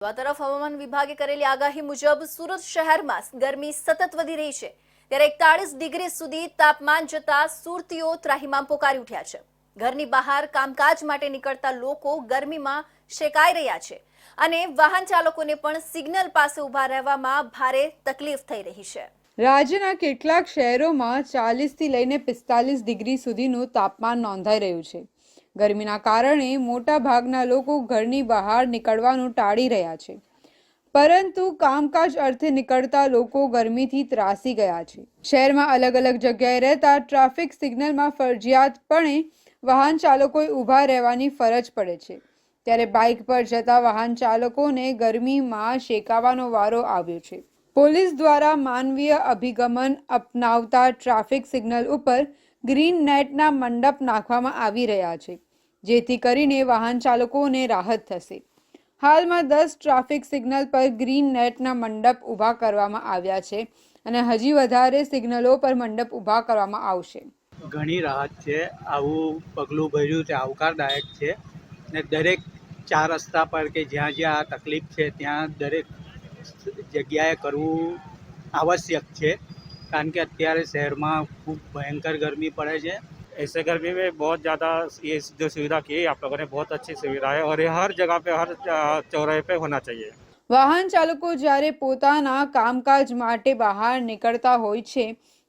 તરફ હવામાન વિભાગે કરેલી આગાહી મુજબ સુરત શહેરમાં ગરમી સતત વધી રહી છે. ત્યારે એકતાળીસ ડિગ્રી સુધી તાપમાન જતા સુરતીઓ ત્રાહિમામ પોકારી ઉઠ્યા છે. ઘરની બહાર કામકાજ માટે નીકળતા લોકો ગરમીમાં શેકાઈ રહ્યા છે અને વાહન ચાલકોને પણ સિગ્નલ પાસે ઊભા રહેવામાં ભારે તકલીફ થઈ રહી છે. રાજ્યના કેટલાક શહેરોમાં ચાલીસથી લઈને પિસ્તાલીસ ડિગ્રી સુધીનું તાપમાન નોંધાઈ રહ્યું છે. ગરમીના કારણે મોટા ભાગના લોકો ઘરની બહાર નીકળવાનું ટાળી રહ્યા છે. પરંતુ કામકાજ અર્થે નીકળતા લોકો ગરમીથી ત્રાસી ગયા છે. શહેરમાં અલગ અલગ જગ્યાએ રહેતા ટ્રાફિક સિગ્નલમાં ફરજિયાતપણે વાહન ચાલકોએ ઊભા રહેવાની ફરજ પડે છે. ત્યારે બાઇક પર જતા વાહન ચાલકોને ગરમીમાં શેકાવાનો વારો આવ્યો છે. પોલીસ દ્વારા માનવીય અભિગમન અપનાવતા ટ્રાફિક સિગ્નલ ઉપર ગ્રીન નેટના મંડપ નાખવામાં આવી રહ્યા છે, જેથી કરીને વાહન ચાલકોને રાહત થશે. હાલમાં દસ ટ્રાફિક સિગ્નલ પર ગ્રીન નેટના મંડપ ઊભા કરવામાં આવ્યા છે અને હજી વધારે સિગ્નલો પર મંડપ ઊભા કરવામાં આવશે. ઘણી રાહત છે, આવું પગલું ભર્યું તે આવકારદાયક છે ને દરેક ચાર રસ્તા પર કે જ્યાં જ્યાં આ તકલીફ છે, ત્યાં દરેક જગ્યાએ કરવું આવશ્યક છે. કારણ કે અત્યારે શહેરમાં ખૂબ ભયંકર ગરમી પડે છે ऐसे गर्मी में बहुत ज़्यादा ये जो सुविधा की है आप लोगों ने बहुत अच्छी सुविधा है और ये हर जगह पे हर अ, चौराहे पे होना चाहिए વાહન ચાલકો જ્યારે પોતાના કામકાજ માટે બહાર નીકળતા હોય છે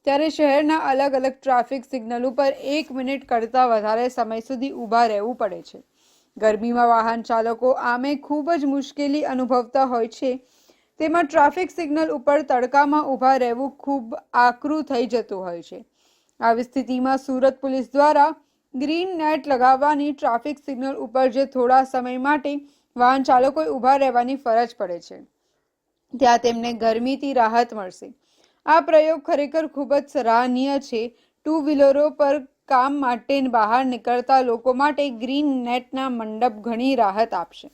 ત્યારે શહેરના અલગ અલગ ટ્રાફિક સિગ્નલ ઉપર એક મિનિટ કરતાં વધારે સમય સુધી ઊભા રહેવું પડે છે ગરમીમાં વાહન ચાલકો આમે ખૂબ જ મુશ્કેલી અનુભવતા હોય છે તેમાં ટ્રાફિક સિગ્નલ ઉપર તડકામાં ઊભા રહેવું ખૂબ આકરું થઈ જતું હોય છે. આવી સ્થિતિમાં સુરત પોલીસ દ્વારા ગ્રીન નેટ લગાવવાની ટ્રાફિક સિગ્નલ ઉપર જે થોડા સમય માટે વાહન ચાલકોએ ઊભા રહેવાની ફરજ પડે છે. ત્યાં તેમને ગરમીથી રાહત મળશે. આ પ્રયોગ ખરેખર ખૂબ જ સરાહનીય છે. ટુ વ્હીલરો પર કામ માટે બહાર નીકળતા લોકો માટે ગ્રીન નેટના મંડપ ઘણી રાહત આપશે.